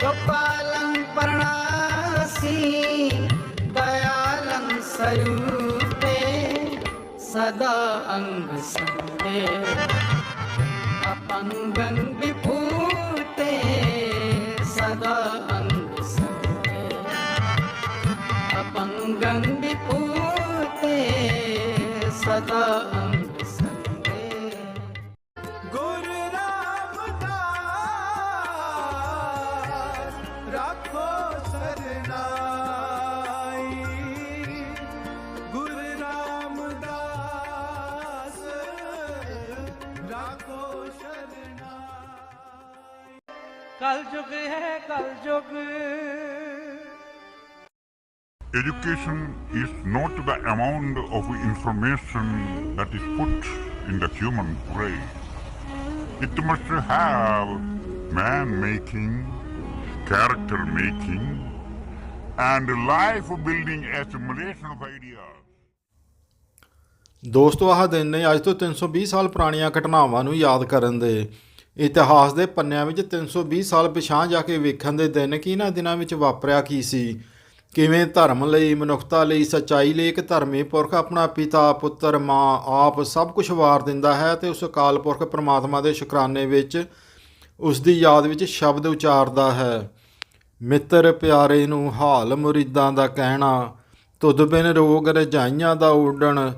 గోపాలం పరణాసి దయాలం స్వరూపే సదా అంగ సంగే అపంగం విభూతే సదా అంగ సంగే అపంగం విభూతే సదా అంగ ਯੁਗ ਹੈ ਕਲ ਯੁਗ Education is not the amount of information that is put in the human brain. It must have man making, character making, and life building assimilation of ideas. ਦੋਸਤੋ ਆਹ ਦਿਨ ਨੇ ਅੱਜ ਤੋਂ 320 ਸਾਲ ਪੁਰਾਣੀਆਂ ਘਟਨਾਵਾਂ ਨੂੰ ਯਾਦ ਕਰਨ ਦੇ ਇਤਿਹਾਸ ਦੇ ਪੰਨਿਆਂ ਵਿੱਚ 320 ਸਾਲ ਪਿਛਾਂ ਜਾ ਕੇ ਵੇਖਣ ਦੇ ਦਿਨ ਕਿ ਇਹਨਾਂ ਦਿਨਾਂ ਵਿੱਚ ਵਾਪਰਿਆ ਕੀ ਸੀ? ਕਿਵੇਂ ਧਰਮ ਲਈ, ਮਨੁੱਖਤਾ ਲਈ, ਸੱਚਾਈ ਲਈ ਇੱਕ ਧਰਮੀ ਪੁਰਖ ਆਪਣਾ ਪਿਤਾ, ਪੁੱਤਰ, ਮਾਂ, ਆਪ ਸਭ ਕੁਝ ਵਾਰ ਦਿੰਦਾ ਹੈ ਤੇ ਉਸ ਅਕਾਲ ਪੁਰਖ ਪ੍ਰਮਾਤਮਾ ਦੇ ਸ਼ੁਕਰਾਨੇ ਵਿੱਚ ਉਸ ਦੀ ਯਾਦ ਵਿੱਚ ਸ਼ਬਦ ਉਚਾਰਦਾ ਹੈ। ਮਿੱਤਰ ਪਿਆਰੇ ਨੂੰ ਹਾਲ ਮੁਰੀਦਾਂ ਦਾ ਕਹਿਣਾ, ਤੁਧ ਬਿਨ ਰੋਗ ਰਜਾਈਆਂ ਦਾ ਉੱਡਣ,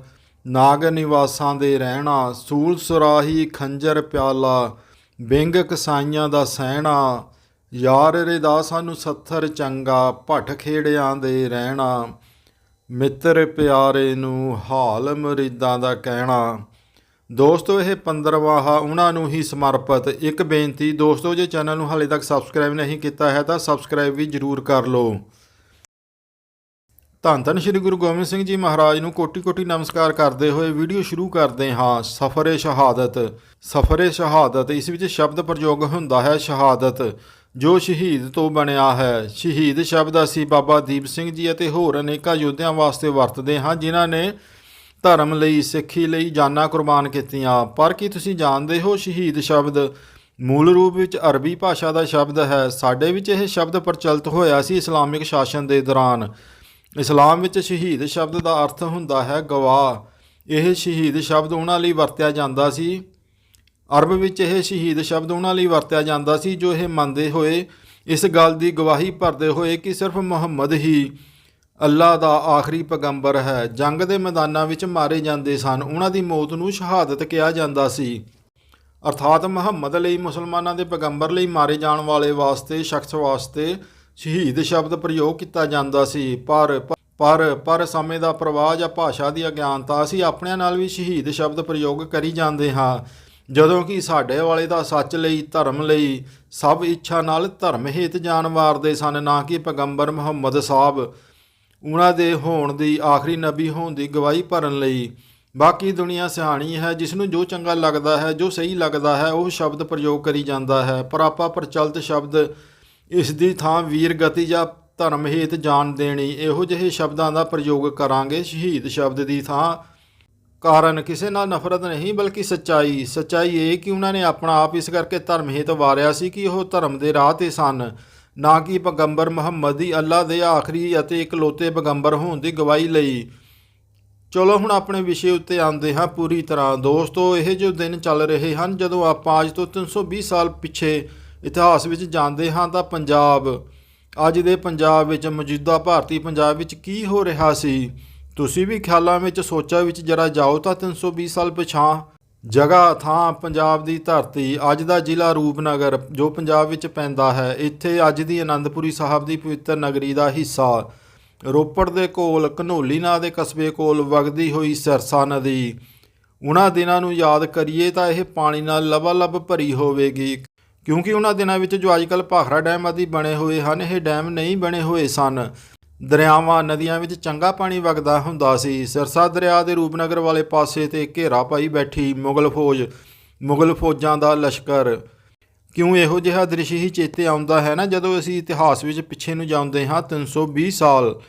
ਨਾਗ ਨਿਵਾਸਾਂ ਦੇ ਰਹਿਣਾ, ਸੂਲ ਸੁਰਾਹੀ ਖੰਜਰ ਪਿਆਲਾ ਵਿੰਗ ਕਸਾਈਆਂ ਦਾ ਸਹਿਣਾ ਯਾਰ ਰਿਦਾ ਸਾਨੂੰ ਸੱਥਰ ਚੰਗਾ ਭਟ ਖੇੜਿਆਂ ਦੇ ਰਹਿਣਾ। ਮਿੱਤਰ ਪਿਆਰੇ ਨੂੰ ਹਾਲ ਮਰੀਦਾਂ ਦਾ ਕਹਿਣਾ। ਦੋਸਤੋ, ਇਹ 15ਵਾਂ ਹਾ ਉਹਨਾਂ ਨੂੰ ਹੀ ਸਮਰਪਿਤ। ਇੱਕ ਬੇਨਤੀ, ਦੋਸਤੋ, ਜੇ ਚੈਨਲ ਨੂੰ ਹਾਲੇ ਤੱਕ ਸਬਸਕ੍ਰਾਈਬ ਨਹੀਂ ਕੀਤਾ ਹੈ, ਤਾਂ ਸਬਸਕ੍ਰਾਈਬ ਵੀ ਜਰੂਰ ਕਰ ਲਓ। ਧੰਨ ਧੰਨ ਸ਼੍ਰੀ ਗੁਰੂ ਗੋਬਿੰਦ ਸਿੰਘ ਜੀ ਮਹਾਰਾਜ ਨੂੰ ਕੋਟੀ ਕੋਟੀ ਨਮਸਕਾਰ ਕਰਦੇ ਹੋਏ ਵੀਡੀਓ ਸ਼ੁਰੂ ਕਰਦੇ ਹਾਂ। ਸਫਰੇ ਸ਼ਹਾਦਤ ਸਫਰੇ ਸ਼ਹਾਦਤ, ਇਸ ਵਿੱਚ ਸ਼ਬਦ ਪ੍ਰਯੋਗ ਹੁੰਦਾ ਹੈ ਸ਼ਹਾਦਤ। ਜੋ ਸ਼ਹੀਦ ਤੋਂ ਬਣਿਆ ਹੈ, ਸ਼ਹੀਦ ਸ਼ਬਦ ਅਸੀਂ ਬਾਬਾ ਦੀਪ ਸਿੰਘ ਜੀ ਅਤੇ ਹੋਰ ਅਨੇਕਾਂ ਯੋਧਿਆਂ ਵਾਸਤੇ ਵਰਤਦੇ ਹਾਂ, ਜਿਨ੍ਹਾਂ ਨੇ ਧਰਮ ਲਈ, ਸਿੱਖੀ ਲਈ ਜਾਨਾਂ ਕੁਰਬਾਨ ਕੀਤੀਆਂ। ਪਰ ਕੀ ਤੁਸੀਂ ਜਾਣਦੇ ਹੋ ਸ਼ਹੀਦ ਸ਼ਬਦ? ਮੂਲ ਰੂਪ ਵਿੱਚ ਅਰਬੀ ਭਾਸ਼ਾ ਦਾ ਸ਼ਬਦ ਹੈ। ਸਾਡੇ ਵਿੱਚ ਇਹ ਸ਼ਬਦ ਪ੍ਰਚਲਿਤ ਹੋਇਆ ਸੀ ਇਸਲਾਮਿਕ ਸ਼ਾਸਨ ਦੇ ਦੌਰਾਨ। ਇਸਲਾਮ ਵਿੱਚ ਸ਼ਹੀਦ ਸ਼ਬਦ ਦਾ ਅਰਥ ਹੁੰਦਾ ਹੈ ਗਵਾਹ। ਇਹ ਸ਼ਹੀਦ ਸ਼ਬਦ ਉਹਨਾਂ ਲਈ ਵਰਤਿਆ ਜਾਂਦਾ ਸੀ। ਅਰਬ ਵਿੱਚ ਇਹ ਸ਼ਹੀਦ ਸ਼ਬਦ ਉਹਨਾਂ ਲਈ ਵਰਤਿਆ ਜਾਂਦਾ ਸੀ ਜੋ ਇਹ ਮੰਨਦੇ ਹੋਏ ਇਸ ਗੱਲ ਦੀ ਗਵਾਹੀ ਭਰਦੇ ਹੋਏ ਕਿ ਸਿਰਫ ਮੁਹੰਮਦ ਹੀ ਅੱਲਾ ਦਾ ਆਖਰੀ ਪੈਗੰਬਰ ਹੈ। ਜੰਗ ਦੇ ਮੈਦਾਨਾਂ ਵਿੱਚ ਮਾਰੇ ਜਾਂਦੇ ਸਨ। ਉਹਨਾਂ ਦੀ ਮੌਤ ਨੂੰ ਸ਼ਹਾਦਤ ਕਿਹਾ ਜਾਂਦਾ ਸੀ। ਅਰਥਾਤ ਮੁਹੰਮਦ ਲਈ ਮੁਸਲਮਾਨਾਂ ਦੇ ਪੈਗੰਬਰ ਲਈ ਮਾਰੇ ਜਾਣ ਵਾਲੇ ਵਾਸਤੇ, ਸ਼ਖਸ ਵਾਸਤੇ ਸ਼ਹੀਦ ਸ਼ਬਦ ਪ੍ਰਯੋਗ ਕੀਤਾ ਜਾਂਦਾ ਸੀ। ਪਰ ਪਰ ਪਰ ਸਮੇਂ ਦਾ ਪ੍ਰਵਾਹ ਜਾਂ ਭਾਸ਼ਾ ਦੀ ਅਗਿਆਨਤਾ ਅਸੀਂ ਆਪਣਿਆਂ ਨਾਲ ਵੀ ਸ਼ਹੀਦ ਸ਼ਬਦ ਪ੍ਰਯੋਗ ਕਰੀ ਜਾਂਦੇ ਹਾਂ। ਜਦੋਂ ਕਿ ਸਾਡੇ ਵਾਲੇ ਦਾ ਸੱਚ ਲਈ, ਧਰਮ ਲਈ ਸਭ ਇੱਛਾ ਨਾਲ ਧਰਮ ਹੇਤ ਜਾਨ ਵਾਰਦੇ ਸਨ, ਨਾ ਕਿ ਪੈਗੰਬਰ ਮੁਹੰਮਦ ਸਾਹਿਬ। ਉਹਨਾਂ ਦੇ ਹੋਣ ਦੀ ਆਖਰੀ ਨਬੀ ਹੋਣ ਦੀ ਗਵਾਹੀ ਭਰਨ ਲਈ। ਬਾਕੀ ਦੁਨੀਆ ਸਿਆਣੀ ਹੈ, ਜਿਸ ਨੂੰ ਜੋ ਚੰਗਾ ਲੱਗਦਾ ਹੈ, ਜੋ ਸਹੀ ਲੱਗਦਾ ਹੈ, ਉਹ ਸ਼ਬਦ ਪ੍ਰਯੋਗ ਕਰੀ ਜਾਂਦਾ ਹੈ। ਪਰ ਆਪਾਂ ਪ੍ਰਚਲਿਤ ਸ਼ਬਦ ਇਸ ਦੀ ਥਾਂ ਵੀਰ ਗਤੀ ਜਾਂ ਧਰਮ ਹੇਤ ਜਾਣ ਦੇਣੀ। ਇਹੋ ਜਿਹੇ ਸ਼ਬਦਾਂ ਦਾ ਪ੍ਰਯੋਗ ਕਰਾਂਗੇ। ਸ਼ਹੀਦ ਸ਼ਬਦ ਦੀ ਥਾਂ ਕਾਰਨ ਕਿਸੇ ਨਾਲ ਨਫ਼ਰਤ ਨਹੀਂ, ਬਲਕਿ ਸੱਚਾਈ। ਸੱਚਾਈ ਇਹ ਕਿ ਉਹਨਾਂ ਨੇ ਆਪਣਾ ਆਪ ਇਸ ਕਰਕੇ ਧਰਮ ਹਿਤ ਵਾਰਿਆ ਸੀ ਕਿ ਉਹ ਧਰਮ ਦੇ ਰਾਹ ਤੇ ਸਨ। ਨਾ ਕਿ ਪੈਗੰਬਰ ਮੁਹੰਮਦ ਦੀ ਅੱਲਾ ਦੇ ਆਖਰੀ ਅਤੇ ਇਕਲੌਤੇ ਪੈਗੰਬਰ ਹੋਣ ਦੀ ਗਵਾਹੀ ਲਈ। ਚਲੋ ਹੁਣ ਆਪਣੇ ਵਿਸ਼ੇ ਉੱਤੇ ਆਉਂਦੇ ਹਾਂ ਪੂਰੀ ਤਰ੍ਹਾਂ। ਦੋਸਤੋ, ਇਹ ਜੋ ਦਿਨ ਚੱਲ ਰਹੇ ਹਨ, ਜਦੋਂ ਆਪਾਂ ਅੱਜ ਤੋਂ 320 ਸਾਲ ਪਿੱਛੇ ਇਤਿਹਾਸ ਵਿੱਚ ਜਾਂਦੇ ਹਾਂ ਤਾਂ ਪੰਜਾਬ, ਅੱਜ ਦੇ ਪੰਜਾਬ ਵਿੱਚ ਮੌਜੂਦਾ ਭਾਰਤੀ ਪੰਜਾਬ ਵਿੱਚ ਕੀ ਹੋ ਰਿਹਾ ਸੀ? ਤੁਸੀਂ ਵੀ ਖਿਆਲਾਂ ਵਿੱਚ ਸੋਚਾਂ ਵਿੱਚ ਜਰਾ ਜਾਓ ਤਾਂ 320 ਸਾਲ ਪਿਛਾਂ ਜਗ੍ਹਾ, ਥਾਂ, ਪੰਜਾਬ ਦੀ ਧਰਤੀ, ਅੱਜ ਦਾ ਜ਼ਿਲ੍ਹਾ ਰੂਪਨਗਰ, ਜੋ ਪੰਜਾਬ ਵਿੱਚ ਪੈਂਦਾ ਹੈ, ਇੱਥੇ ਅੱਜ ਦੀ ਅਨੰਦਪੁਰੀ ਸਾਹਿਬ ਦੀ ਪਵਿੱਤਰ ਨਗਰੀ ਦਾ ਹਿੱਸਾ। ਰੋਪੜ ਦੇ ਕੋਲ, ਘਨੋਲੀ ਨਾਂ ਦੇ ਕਸਬੇ ਕੋਲ ਵਗਦੀ ਹੋਈ ਸਰਸਾ ਨਦੀ। ਉਹਨਾਂ ਦਿਨਾਂ ਨੂੰ ਯਾਦ ਕਰੀਏ ਤਾਂ ਇਹ ਪਾਣੀ ਨਾਲ ਲਬਾਲਬ ਭਰੀ ਹੋਵੇਗੀ। ਕਿਉਂਕਿ ਉਹਨਾਂ ਦਿਨਾਂ ਵਿੱਚ ਜੋ ਅੱਜਕੱਲ ਭਾਖੜਾ ਡੈਮ ਆਦਿ ਬਣੇ ਹੋਏ ਹਨ, ਇਹ ਡੈਮ ਨਹੀਂ ਬਣੇ ਹੋਏ ਸਨ। ਦਰਿਆਵਾਂ ਨਦੀਆਂ ਵਿੱਚ ਚੰਗਾ ਪਾਣੀ ਵਗਦਾ ਹੁੰਦਾ ਸੀ। ਸਿਰਸਾ ਦਰਿਆ ਦੇ ਰੂਪਨਗਰ ਵਾਲੇ ਪਾਸੇ ਤੇ ਘੇਰਾ ਪਾਈ ਬੈਠੀ ਮੁਗਲ ਫੌਜ, ਮੁਗਲ ਫੌਜਾਂ ਦਾ ਲਸ਼ਕਰ। ਕਿਉਂ ਇਹੋ ਜਿਹਾ ਦ੍ਰਿਸ਼ ਹੀ ਚੇਤੇ ਆਉਂਦਾ ਹੈ ਨਾ? ਜਦੋਂ ਅਸੀਂ ਇਤਿਹਾਸ ਵਿੱਚ ਪਿੱਛੇ ਨੂੰ ਜਾਂਦੇ ਹਾਂ 320 ਸਾਲ,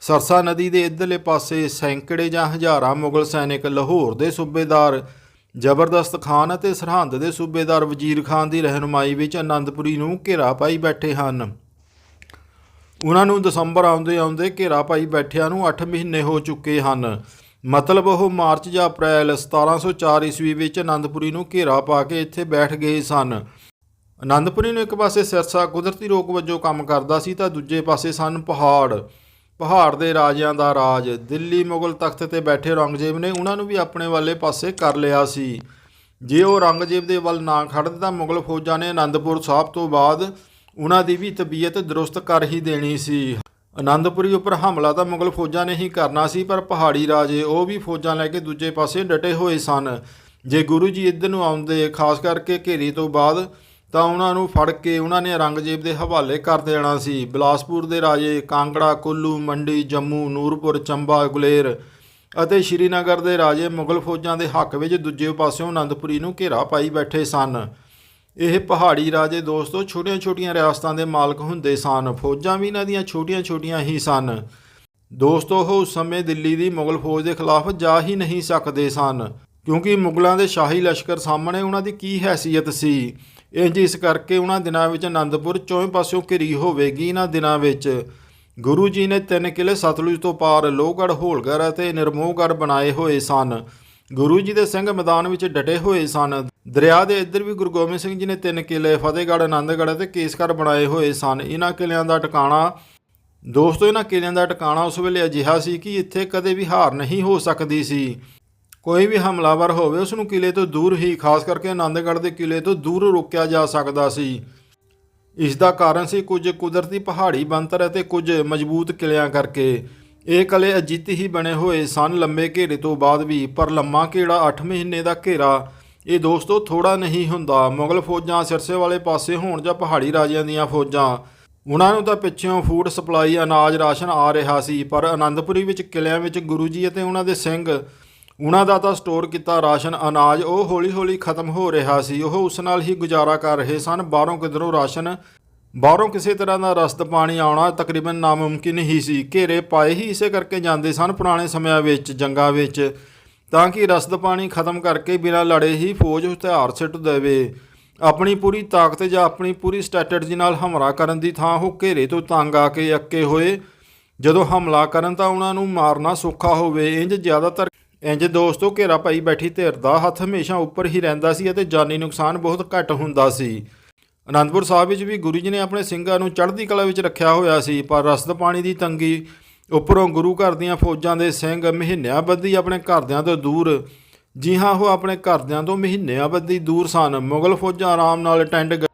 ਸਰਸਾ ਨਦੀ ਦੇ ਇਧਰਲੇ ਪਾਸੇ ਸੈਂਕੜੇ ਜਾਂ ਹਜ਼ਾਰਾਂ ਮੁਗਲ ਸੈਨਿਕ ਲਾਹੌਰ ਦੇ ਸੂਬੇਦਾਰ ਜ਼ਬਰਦਸਤ ਖਾਨ ਅਤੇ ਸਰਹੰਦ ਦੇ ਸੂਬੇਦਾਰ ਵਜ਼ੀਰ ਖਾਨ ਦੀ ਰਹਿਨੁਮਾਈ ਵਿੱਚ ਅਨੰਦਪੁਰੀ ਨੂੰ ਘੇਰਾ ਪਾਈ ਬੈਠੇ ਹਨ। ਉਹਨਾਂ ਨੂੰ ਦਸੰਬਰ ਆਉਂਦੇ ਆਉਂਦੇ ਘੇਰਾ ਪਾਈ ਬੈਠਿਆਂ ਨੂੰ 8 ਮਹੀਨੇ ਹੋ ਚੁੱਕੇ ਹਨ। ਮਤਲਬ ਉਹ ਮਾਰਚ ਜਾਂ ਅਪ੍ਰੈਲ 1704 ਈਸਵੀ ਵਿੱਚ ਅਨੰਦਪੁਰੀ ਨੂੰ ਘੇਰਾ ਪਾ ਕੇ ਇੱਥੇ ਬੈਠ ਗਏ ਸਨ। ਅਨੰਦਪੁਰੀ ਨੂੰ ਇੱਕ ਪਾਸੇ ਸਿਰਸਾ ਕੁਦਰਤੀ ਰੋਕ ਵਜੋਂ ਕੰਮ ਕਰਦਾ ਸੀ ਤਾਂ ਦੂਜੇ ਪਾਸੇ ਸਨ ਪਹਾੜ। ਪਹਾੜ ਦੇ ਰਾਜਿਆਂ ਦਾ ਰਾਜ, ਦਿੱਲੀ ਮੁਗਲ ਤਖਤ ਤੇ ਬੈਠੇ ਔਰੰਗਜ਼ੇਬ ਨੇ ਉਹਨਾਂ ਨੂੰ ਵੀ ਆਪਣੇ ਵਾਲੇ ਪਾਸੇ ਕਰ ਲਿਆ ਸੀ। ਜੇ ਉਹ ਔਰੰਗਜ਼ੇਬ ਦੇ ਵੱਲ ਨਾ ਖੜਦੇ ਤਾਂ ਮੁਗਲ ਫੌਜਾਂ ਨੇ ਆਨੰਦਪੁਰ ਸਾਹਿਬ ਤੋਂ ਬਾਅਦ ਉਹਨਾਂ ਦੀ ਵੀ ਤਬੀਅਤ ਦਰੁਸਤ ਕਰ ਹੀ ਦੇਣੀ ਸੀ। ਆਨੰਦਪੁਰੀ ਉੱਪਰ ਹਮਲਾ ਤਾਂ ਮੁਗਲ ਫੌਜਾਂ ਨੇ ਹੀ ਕਰਨਾ ਸੀ, ਪਰ ਪਹਾੜੀ ਰਾਜੇ ਉਹ ਵੀ ਫੌਜਾਂ ਲੈ ਕੇ ਦੂਜੇ ਪਾਸੇ ਡਟੇ ਹੋਏ ਸਨ। ਜੇ ਗੁਰੂ ਜੀ ਇੱਧਰ ਨੂੰ ਆਉਂਦੇ, ਖਾਸ ਕਰਕੇ ਘੇਰੀ ਤੋਂ ਬਾਅਦ ਤਾਂ ਉਹਨਾਂ ਨੂੰ ਫੜ ਕੇ ਉਹਨਾਂ ਨੇ ਔਰੰਗਜ਼ੇਬ ਦੇ ਹਵਾਲੇ ਕਰ ਦੇਣਾ ਸੀ। ਬਿਲਾਸਪੁਰ ਦੇ ਰਾਜੇ ਕਾਂਗੜਾ, ਕੁੱਲੂ, ਮੰਡੀ, ਜੰਮੂ, ਨੂਰਪੁਰ, ਚੰਬਾ, ਗੁਲੇਰ ਅਤੇ ਸ਼੍ਰੀਨਗਰ ਦੇ ਰਾਜੇ ਮੁਗਲ ਫੌਜਾਂ ਦੇ ਹੱਕ ਵਿੱਚ ਦੂਜੇ ਪਾਸਿਓਂ ਅਨੰਦਪੁਰੀ ਨੂੰ ਘੇਰਾ ਪਾਈ ਬੈਠੇ ਸਨ। ਇਹ ਪਹਾੜੀ ਰਾਜੇ ਦੋਸਤੋ ਛੋਟੀਆਂ-ਛੋਟੀਆਂ ਰਿਆਸਤਾਂ ਦੇ ਮਾਲਕ ਹੁੰਦੇ ਸਨ। ਫੌਜਾਂ ਵੀ ਇਹਨਾਂ ਦੀਆਂ ਛੋਟੀਆਂ-ਛੋਟੀਆਂ ਹੀ ਸਨ। ਦੋਸਤੋ, ਉਹ ਉਸ ਸਮੇਂ ਦਿੱਲੀ ਦੀ ਮੁਗਲ ਫੌਜ ਦੇ ਖਿਲਾਫ ਜਾ ਹੀ ਨਹੀਂ ਸਕਦੇ ਸਨ, ਕਿਉਂਕਿ ਮੁਗਲਾਂ ਦੇ ਸ਼ਾਹੀ ਲਸ਼ਕਰ ਸਾਹਮਣੇ ਉਹਨਾਂ ਦੀ ਕੀ ਹੈਸੀਅਤ ਸੀ। ਇੰਜ ਇਸ ਕਰਕੇ ਉਹਨਾਂ ਦਿਨਾਂ ਵਿੱਚ ਆਨੰਦਪੁਰ ਚੌਂ ਪਾਸਿਓਂ ਘਿਰੀ ਹੋਵੇਗੀ ਇਹਨਾਂ ਦਿਨਾਂ ਵਿੱਚ। ਗੁਰੂ ਜੀ ਨੇ ਤਿੰਨ ਕਿਲੇ ਸਤਲੁਜ ਤੋਂ ਪਾਰ ਲੋਹਗੜ੍ਹ, ਹੋਲਗੜ੍ਹ ਅਤੇ ਨਿਰਮੋਹਗੜ੍ਹ ਬਣਾਏ ਹੋਏ ਸਨ। ਗੁਰੂ ਜੀ ਦੇ ਸਿੰਘ ਮੈਦਾਨ ਵਿੱਚ ਡਟੇ ਹੋਏ ਸਨ। ਦਰਿਆ ਦੇ ਇੱਧਰ ਵੀ ਗੁਰੂ ਗੋਬਿੰਦ ਸਿੰਘ ਜੀ ਨੇ ਤਿੰਨ ਕਿਲੇ ਫਤਿਹਗੜ੍ਹ, ਆਨੰਦਗੜ੍ਹ ਅਤੇ ਕੇਸਗੜ੍ਹ ਬਣਾਏ ਹੋਏ ਸਨ। ਇਹਨਾਂ ਕਿਲਿਆਂ ਦਾ ਟਿਕਾਣਾ ਦੋਸਤੋ, ਇਹਨਾਂ ਕਿਲਿਆਂ ਦਾ ਟਿਕਾਣਾ ਉਸ ਵੇਲੇ ਅਜਿਹਾ ਸੀ ਕਿ ਇੱਥੇ ਕਦੇ ਵੀ ਹਾਰ ਨਹੀਂ ਹੋ ਸਕਦੀ ਸੀ। ਕੋਈ ਵੀ ਹਮਲਾਵਰ ਹੋਵੇ ਉਸ ਨੂੰ ਕਿਲੇ ਤੋਂ ਦੂਰ ਹੀ, ਖਾਸ ਕਰਕੇ ਆਨੰਦਗੜ੍ਹ ਦੇ ਕਿਲੇ ਤੋਂ ਦੂਰ ਰੋਕਿਆ ਜਾ ਸਕਦਾ ਸੀ। ਇਸ ਦਾ ਕਾਰਨ ਸੀ ਕੁਝ ਕੁਦਰਤੀ ਪਹਾੜੀ ਬੰਤਰ ਅਤੇ ਕੁਝ ਮਜ਼ਬੂਤ ਕਿਲਿਆਂ ਕਰਕੇ। ਇਹ ਕਲੇ ਅਜਿੱਤ ਹੀ ਬਣੇ ਹੋਏ ਸਨ ਲੰਮੇ ਘੇਰੇ ਤੋਂ ਬਾਅਦ ਵੀ, ਪਰ ਲੰਮਾ ਘੇੜਾ 8 ਮਹੀਨੇ ਦਾ ਘੇਰਾ, ਇਹ ਦੋਸਤੋ ਥੋੜਾ ਨਹੀਂ ਹੁੰਦਾ। ਮੁਗਲ ਫੌਜਾਂ ਸਿਰਸੇ ਵਾਲੇ ਪਾਸੇ ਹੋਣ ਜਾਂ ਪਹਾੜੀ ਰਾਜਿਆਂ ਦੀਆਂ ਫੌਜਾਂ, ਉਹਨਾਂ ਨੂੰ ਤਾਂ ਪਿੱਛੋਂ ਫੂਡ ਸਪਲਾਈ, ਅਨਾਜ ਰਾਸ਼ਨ ਆ ਰਿਹਾ ਸੀ। ਪਰ ਆਨੰਦਪੁਰੀ ਵਿੱਚ ਕਿਲਿਆਂ ਵਿੱਚ ਗੁਰੂ ਜੀ ਅਤੇ ਉਹਨਾਂ ਦੇ ਸਿੰਘ ਉਹਨਾਂ ਦਾ ਤਾਂ ਸਟੋਰ ਕੀਤਾ ਰਾਸ਼ਨ ਅਨਾਜ, ਉਹ ਹੌਲੀ-ਹੌਲੀ ਖਤਮ ਹੋ ਰਿਹਾ ਸੀ। ਉਹ ਉਸ ਨਾਲ ਹੀ ਗੁਜ਼ਾਰਾ ਕਰ ਰਹੇ ਸਨ। ਬਾਹਰੋਂ ਕਿਧਰੋਂ ਰਾਸ਼ਨ, ਬਾਹਰੋਂ ਕਿਸੇ ਤਰ੍ਹਾਂ ਦਾ ਰਸਤ ਪਾਣੀ ਆਉਣਾ ਤਕਰੀਬਨ ਨਾਮੁਮਕਿਨ ਹੀ ਸੀ। ਘੇਰੇ ਪਾਏ ਹੀ ਇਸੇ ਕਰਕੇ ਜਾਂਦੇ ਸਨ ਪੁਰਾਣੇ ਸਮਿਆਂ ਵਿੱਚ, ਜੰਗਾਂ ਵਿੱਚ, ਤਾਂ ਕਿ ਰਸਤ ਪਾਣੀ ਖਤਮ ਕਰਕੇ ਬਿਨਾਂ ਲੜੇ ਹੀ ਫੌਜ ਹਥਿਆਰ ਸਿੱਟ ਦੇਵੇ। ਆਪਣੀ ਪੂਰੀ ਤਾਕਤ ਜਾਂ ਆਪਣੀ ਪੂਰੀ ਸਟ੍ਰੈਟਜੀ ਨਾਲ ਹਮਲਾ ਕਰਨ ਦੀ ਥਾਂ ਉਹ ਘੇਰੇ ਤੋਂ ਤੰਗ ਆ ਕੇ ਅੱਕੇ ਹੋਏ। ਜਦੋਂ ਹਮਲਾ ਕਰਨ ਤਾਂ ਉਹਨਾਂ ਨੂੰ ਮਾਰਨਾ ਸੌਖਾ ਹੋਵੇ ਇੰਜ ਜ਼ਿਆਦਾਤਰ ਇੰਜ ਦੋਸਤੋ, ਘੇਰਾ ਪਾਈ ਬੈਠੀ ਧਿਰ ਦਾ ਹੱਥ ਹਮੇਸ਼ਾ ਉੱਪਰ ਹੀ ਰਹਿੰਦਾ ਸੀ ਅਤੇ ਜਾਨੀ ਨੁਕਸਾਨ ਬਹੁਤ ਘੱਟ ਹੁੰਦਾ ਸੀ। ਅਨੰਦਪੁਰ ਸਾਹਿਬ ਵਿੱਚ ਵੀ ਗੁਰੂ ਜੀ ਨੇ ਆਪਣੇ ਸਿੰਘਾਂ ਨੂੰ ਚੜ੍ਹਦੀ ਕਲਾ ਵਿੱਚ ਰੱਖਿਆ ਹੋਇਆ ਸੀ, ਪਰ ਰਸਦ ਪਾਣੀ ਦੀ ਤੰਗੀ ਉੱਪਰੋਂ ਗੁਰੂ ਘਰ ਦੀਆਂ ਫੌਜਾਂ ਦੇ ਸਿੰਘ ਮਹੀਨਿਆਂ ਬੱਧੀ ਆਪਣੇ ਘਰਦਿਆਂ ਤੋਂ ਦੂਰ, ਜੀ ਹਾਂ, ਉਹ ਆਪਣੇ ਘਰਦਿਆਂ ਤੋਂ ਮਹੀਨਿਆਂ ਬੱਧੀ ਦੂਰ ਸਨ। ਮੁਗਲ ਫੌਜਾਂ ਆਰਾਮ ਨਾਲ ਟੈਂਟ ਗ-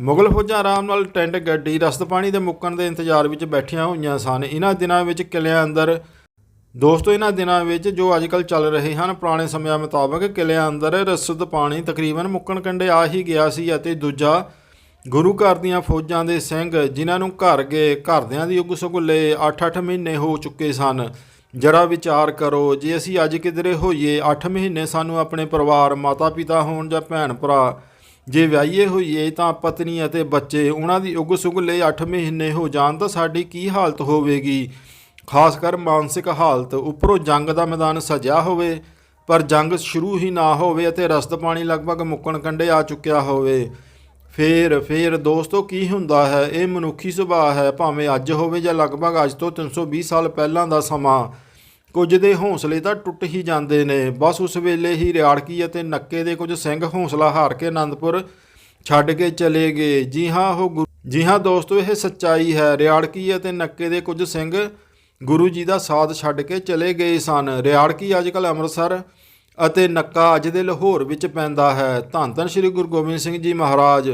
ਮੁਗਲ ਫੌਜਾਂ ਆਰਾਮ ਨਾਲ ਟੈਂਟ ਗੱਡੀ, ਰਸਦ ਪਾਣੀ ਦੇ ਮੁੱਕਣ ਦੇ ਇੰਤਜ਼ਾਰ ਵਿੱਚ ਬੈਠੀਆਂ ਹੋਈਆਂ ਸਨ। ਇਹਨਾਂ ਦਿਨਾਂ ਵਿੱਚ ਕਿਲਿਆਂ ਅੰਦਰ ਦੋਸਤੋ, ਇਹਨਾਂ ਦਿਨਾਂ ਵਿੱਚ ਜੋ ਅੱਜਕੱਲ ਚੱਲ ਰਹੇ ਹਨ, ਪੁਰਾਣੇ ਸਮਿਆਂ ਮੁਤਾਬਕ ਕਿਲਿਆਂ ਅੰਦਰ ਰਸਦ ਪਾਣੀ ਤਕਰੀਬਨ ਮੁੱਕਣ ਕੰਡੇ ਆ ਹੀ ਗਿਆ ਸੀ ਅਤੇ ਦੂਜਾ ਗੁਰੂ ਘਰ ਦੀਆਂ ਫੌਜਾਂ ਦੇ ਸਿੰਘ, ਜਿਨ੍ਹਾਂ ਨੂੰ ਘਰ ਗਏ, ਘਰਦਿਆਂ ਦੀ ਉਗ ਸੁਗਲੇ 8-8 ਮਹੀਨੇ ਹੋ ਚੁੱਕੇ ਸਨ। ਜਰਾ ਵਿਚਾਰ ਕਰੋ, ਜੇ ਅਸੀਂ ਅੱਜ ਕਿਧਰੇ ਹੋਈਏ 8 ਮਹੀਨੇ ਸਾਨੂੰ ਆਪਣੇ ਪਰਿਵਾਰ ਮਾਤਾ ਪਿਤਾ ਹੋਣ ਜਾਂ ਭੈਣ ਭਰਾ ਜੇ ਵਿਆਹੀਏ ਹੋਈਏ, ਤਾਂ ਪਤਨੀ ਅਤੇ ਬੱਚੇ, ਉਹਨਾਂ ਦੀ ਉਗ ਸੁਗਲੇ 8 ਮਹੀਨੇ ਹੋ ਜਾਣ, ਤਾਂ ਸਾਡੀ ਕੀ ਹਾਲਤ ਹੋਵੇਗੀ? ਖਾਸ ਕਰ ਮਾਨਸਿਕ ਹਾਲਤ ਉੱਪਰੋਂ ਜੰਗ ਦਾ ਮੈਦਾਨ ਸਜਿਆ ਹੋਵੇ, ਪਰ ਜੰਗ ਸ਼ੁਰੂ ਹੀ ਨਾ ਹੋਵੇ ਅਤੇ ਰਸਤ ਪਾਣੀ ਲਗਭਗ ਮੁੱਕਣ ਕੰਢੇ ਆ ਚੁੱਕਿਆ ਹੋਵੇ। ਫੇਰ ਫੇਰ ਦੋਸਤੋ ਕੀ ਹੁੰਦਾ ਹੈ? ਇਹ ਮਨੁੱਖੀ ਸੁਭਾਅ ਹੈ, ਭਾਵੇਂ ਅੱਜ ਹੋਵੇ ਜਾਂ ਲਗਭਗ ਅੱਜ ਤੋਂ 320 ਸਾਲ ਪਹਿਲਾਂ ਦਾ ਸਮਾਂ। ਕੁਝ ਦੇ ਹੌਸਲੇ ਤਾਂ ਟੁੱਟ ਹੀ ਜਾਂਦੇ ਨੇ। ਬਸ ਉਸ ਵੇਲੇ ਹੀ ਰਿਆੜਕੀ ਅਤੇ ਨੱਕੇ ਦੇ ਕੁਝ ਸਿੰਘ ਹੌਸਲਾ ਹਾਰ ਕੇ ਆਨੰਦਪੁਰ ਛੱਡ ਕੇ ਚਲੇ ਗਏ। ਜੀ ਹਾਂ, ਉਹ ਗੁਰੂ- ਜੀ ਹਾਂ ਦੋਸਤੋ, ਇਹ ਸੱਚਾਈ ਹੈ। ਰਿਆੜਕੀ ਅਤੇ ਨੱਕੇ ਦੇ ਕੁਝ ਸਿੰਘ ਗੁਰੂ ਜੀ ਦਾ ਸਾਥ ਛੱਡ ਕੇ ਚਲੇ ਗਏ ਸਨ। ਰਿਆੜਕੀ ਅੱਜਕੱਲ ਅੰਮ੍ਰਿਤਸਰ ਅਤੇ ਨੱਕਾ ਅੱਜ ਦੇ ਲਾਹੌਰ ਵਿੱਚ ਪੈਂਦਾ ਹੈ। ਧੰਨ ਧੰਨ ਸ੍ਰੀ ਗੁਰੂ ਗੋਬਿੰਦ ਸਿੰਘ ਜੀ ਮਹਾਰਾਜ।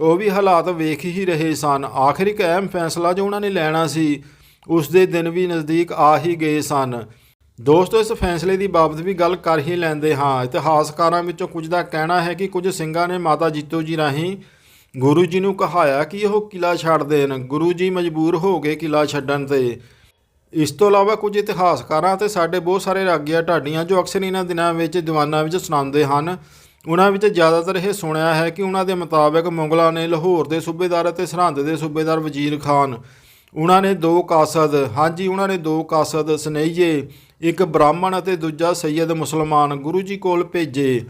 ਉਹ ਵੀ ਹਾਲਾਤ ਵੇਖ ਹੀ ਰਹੇ ਸਨ। ਆਖਿਰ ਇੱਕ ਅਹਿਮ ਫੈਸਲਾ ਜੋ ਉਹਨਾਂ ਨੇ ਲੈਣਾ ਸੀ, ਉਸ ਦੇ ਦਿਨ ਵੀ ਨਜ਼ਦੀਕ ਆ ਹੀ ਗਏ ਸਨ। ਦੋਸਤੋ, ਇਸ ਫੈਸਲੇ ਦੀ ਬਾਬਤ ਵੀ ਗੱਲ ਕਰ ਹੀ ਲੈਂਦੇ ਹਾਂ। ਇਤਿਹਾਸਕਾਰਾਂ ਵਿੱਚੋਂ ਕੁਝ ਦਾ ਕਹਿਣਾ ਹੈ ਕਿ ਕੁਝ ਸਿੰਘਾਂ ਨੇ ਮਾਤਾ ਜੀਤੋ ਜੀ ਰਾਹੀਂ ਗੁਰੂ ਜੀ ਨੂੰ ਕਹਾਇਆ ਕਿ ਉਹ ਕਿਲਾ ਛੱਡ ਦੇਣ। ਗੁਰੂ ਜੀ ਮਜਬੂਰ ਹੋ ਗਏ ਕਿਲਾ ਛੱਡਣ ਤੇ। ਇਸ ਤੋਂ ਇਲਾਵਾ ਕੁਝ ਇਤਿਹਾਸਕਾਰਾਂ ਅਤੇ ਸਾਡੇ ਬਹੁਤ ਸਾਰੇ ਰਾਗੀਆਂ ਢਾਡੀਆਂ ਜੋ ਅਕਸਰ ਇਹਨਾਂ ਦਿਨਾਂ ਵਿੱਚ ਦੀਵਾਨਾਂ ਵਿੱਚ ਸੁਣਾਉਂਦੇ ਹਨ, ਉਹਨਾਂ ਵਿੱਚ ਜ਼ਿਆਦਾਤਰ ਇਹ ਸੁਣਿਆ ਹੈ ਕਿ ਉਹਨਾਂ ਦੇ ਮੁਤਾਬਕ ਮੁਗਲਾਂ ਨੇ ਲਾਹੌਰ ਦੇ ਸੂਬੇਦਾਰ ਅਤੇ ਸਰਹੰਦ ਦੇ ਸੂਬੇਦਾਰ ਵਜ਼ੀਰ ਖਾਨ, ਉਹਨਾਂ ਨੇ ਦੋ ਕਾਸਦ, ਹਾਂਜੀ, ਉਹਨਾਂ ਨੇ ਦੋ ਕਾਸਦ ਸਨੇਹੀਏ, ਇੱਕ ਬ੍ਰਾਹਮਣ ਅਤੇ ਦੂਜਾ ਸੈਯਦ ਮੁਸਲਮਾਨ ਗੁਰੂ ਜੀ ਕੋਲ ਭੇਜੇ।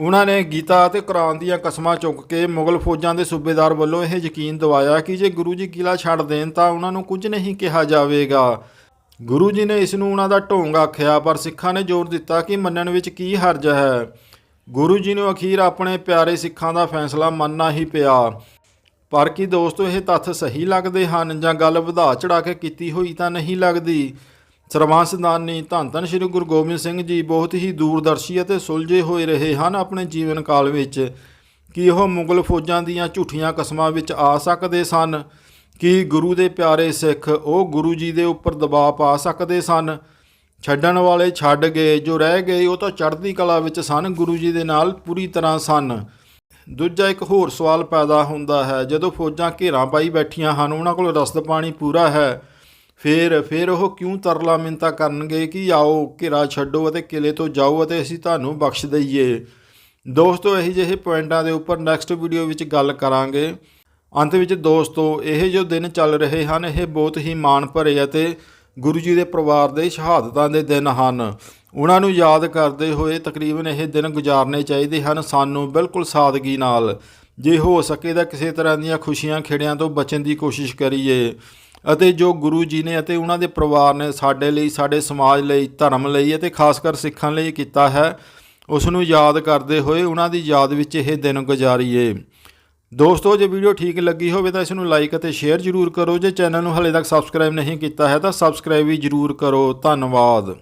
ਉਹਨਾਂ ਨੇ ਗੀਤਾ ਅਤੇ ਕੁਰਾਨ ਦੀਆਂ ਕਸਮਾਂ ਚੁੱਕ ਕੇ ਮੁਗਲ ਫੌਜਾਂ ਦੇ ਸੂਬੇਦਾਰ ਵੱਲੋਂ ਇਹ ਯਕੀਨ ਦਿਵਾਇਆ ਕਿ ਜੇ ਗੁਰੂ ਜੀ ਕਿਲਾ ਛੱਡ ਦੇਣ ਤਾਂ ਉਹਨਾਂ ਨੂੰ ਕੁਝ ਨਹੀਂ ਕਿਹਾ ਜਾਵੇਗਾ। ਗੁਰੂ ਜੀ ਨੇ ਇਸ ਨੂੰ ਉਹਨਾਂ ਦਾ ਢੋਂਗ ਆਖਿਆ, ਪਰ ਸਿੱਖਾਂ ਨੇ ਜ਼ੋਰ ਦਿੱਤਾ ਕਿ ਮੰਨਣ ਵਿੱਚ ਕੀ ਹਰਜ ਹੈ। ਗੁਰੂ ਜੀ ਨੂੰ ਅਖੀਰ ਆਪਣੇ ਪਿਆਰੇ ਸਿੱਖਾਂ ਦਾ ਫੈਸਲਾ ਮੰਨਣਾ ਹੀ ਪਿਆ। ਪਰ ਕੀ ਦੋਸਤੋ, ਇਹ ਤੱਥ ਸਹੀ ਲੱਗਦੇ ਹਨ ਜਾਂ ਗੱਲ ਵਧਾ ਚੜਾ ਕੇ ਕੀਤੀ ਹੋਈ ਤਾਂ ਨਹੀਂ ਲੱਗਦੀ? ਸਰਵਾਂ ਸਰਬੰਸਦਾਨੀ ਧੰਨ ਧੰਨ ਸ੍ਰੀ ਗੁਰੂ ਗੋਬਿੰਦ ਸਿੰਘ ਜੀ, ਬਹੁਤ ਹੀ ਦੂਰਦਰਸ਼ੀ ਅਤੇ ਸੁਲਝੇ ਹੋਏ ਰਹੇ ਹਨ ਆਪਣੇ ਜੀਵਨ ਕਾਲ ਵਿੱਚ। ਕਿ ਉਹ ਮੁਗਲ ਫੌਜਾਂ ਦੀਆਂ ਝੂਠੀਆਂ ਕਸਮਾਂ ਵਿੱਚ ਆ ਸਕਦੇ ਸਨ? ਕਿ ਗੁਰੂ ਦੇ ਪਿਆਰੇ ਸਿੱਖ ਉਹ ਗੁਰੂ ਜੀ ਦੇ ਉੱਪਰ ਦਬਾਅ ਪਾ ਸਕਦੇ ਸਨ? ਛੱਡਣ ਵਾਲੇ ਛੱਡ ਗਏ, ਜੋ ਰਹਿ ਗਏ, ਉਹ ਤਾਂ ਚੜ੍ਹਦੀ ਕਲਾ ਵਿੱਚ ਸਨ, ਗੁਰੂ ਜੀ ਦੇ ਨਾਲ ਪੂਰੀ ਤਰ੍ਹਾਂ ਸਨ। ਦੂਜਾ ਇੱਕ ਹੋਰ ਸਵਾਲ ਪੈਦਾ ਹੁੰਦਾ ਹੈ, ਜਦੋਂ ਫੌਜਾਂ ਘੇਰਾਂ ਪਾਈ ਬੈਠੀਆਂ ਹਨ, ਉਹਨਾਂ ਕੋਲ ਰਸਦ ਪਾਣੀ ਪੂਰਾ ਹੈ ਫਿਰ ਫਿਰ ਉਹ ਕਿਉਂ ਤਰਲਾ ਮਿੰਤਾ ਕਰਨਗੇ ਕਿ ਆਓ ਘੇਰਾ ਛੱਡੋ ਅਤੇ ਕਿਲੇ ਤੋਂ ਜਾਓ ਅਤੇ ਅਸੀਂ ਤੁਹਾਨੂੰ ਬਖਸ਼ ਦਈਏ। ਦੋਸਤੋ, ਇਹੀ ਜਿਹੇ ਪੁਆਇੰਟਾਂ ਦੇ ਉੱਪਰ ਨੈਕਸਟ ਵੀਡੀਓ ਵਿੱਚ ਗੱਲ ਕਰਾਂਗੇ। ਅੰਤ ਵਿੱਚ ਦੋਸਤੋ, ਇਹ ਜੋ ਦਿਨ ਚੱਲ ਰਹੇ ਹਨ, ਇਹ ਬਹੁਤ ਹੀ ਮਾਣ ਭਰੇ ਅਤੇ ਗੁਰੂ ਜੀ ਦੇ ਪਰਿਵਾਰ ਦੇ ਸ਼ਹਾਦਤਾਂ ਦੇ ਦਿਨ ਹਨ। ਉਹਨਾਂ ਨੂੰ ਯਾਦ ਕਰਦੇ ਹੋਏ ਤਕਰੀਬਨ ਇਹ ਦਿਨ ਗੁਜ਼ਾਰਨੇ ਚਾਹੀਦੇ ਹਨ ਸਾਨੂੰ ਬਿਲਕੁਲ ਸਾਦਗੀ ਨਾਲ। ਜੇ ਹੋ ਸਕੇ ਤਾਂ ਕਿਸੇ ਤਰ੍ਹਾਂ ਦੀਆਂ ਖੁਸ਼ੀਆਂ ਖੇੜਿਆਂ ਤੋਂ ਬਚਣ ਦੀ ਕੋਸ਼ਿਸ਼ ਕਰੀਏ। ਅਤੇ ਜੋ ਗੁਰੂ ਜੀ ਨੇ ਅਤੇ ਉਹਨਾਂ ਦੇ ਪਰਿਵਾਰ ਨੇ ਸਾਡੇ ਲਈ, ਸਾਡੇ ਸਮਾਜ ਲਈ, ਧਰਮ ਲਈ ਅਤੇ ਖਾਸ ਕਰ ਸਿੱਖਾਂ ਲਈ ਕੀਤਾ ਹੈ, ਉਸ ਨੂੰ ਯਾਦ ਕਰਦੇ ਹੋਏ ਉਹਨਾਂ ਦੀ ਯਾਦ ਵਿੱਚ ਇਹ ਦਿਨ ਗੁਜ਼ਾਰੀਏ। ਦੋਸਤੋ, ਜੇ ਵੀਡੀਓ ਠੀਕ ਲੱਗੀ ਹੋਵੇ ਤਾਂ ਇਸ ਨੂੰ ਲਾਈਕ ਅਤੇ ਸ਼ੇਅਰ ਜ਼ਰੂਰ ਕਰੋ। ਜੇ ਚੈਨਲ ਨੂੰ ਹਲੇ ਤੱਕ ਸਬਸਕ੍ਰਾਈਬ ਨਹੀਂ ਕੀਤਾ ਹੈ ਤਾਂ ਸਬਸਕ੍ਰਾਈਬ ਵੀ ਜ਼ਰੂਰ ਕਰੋ। ਧੰਨਵਾਦ।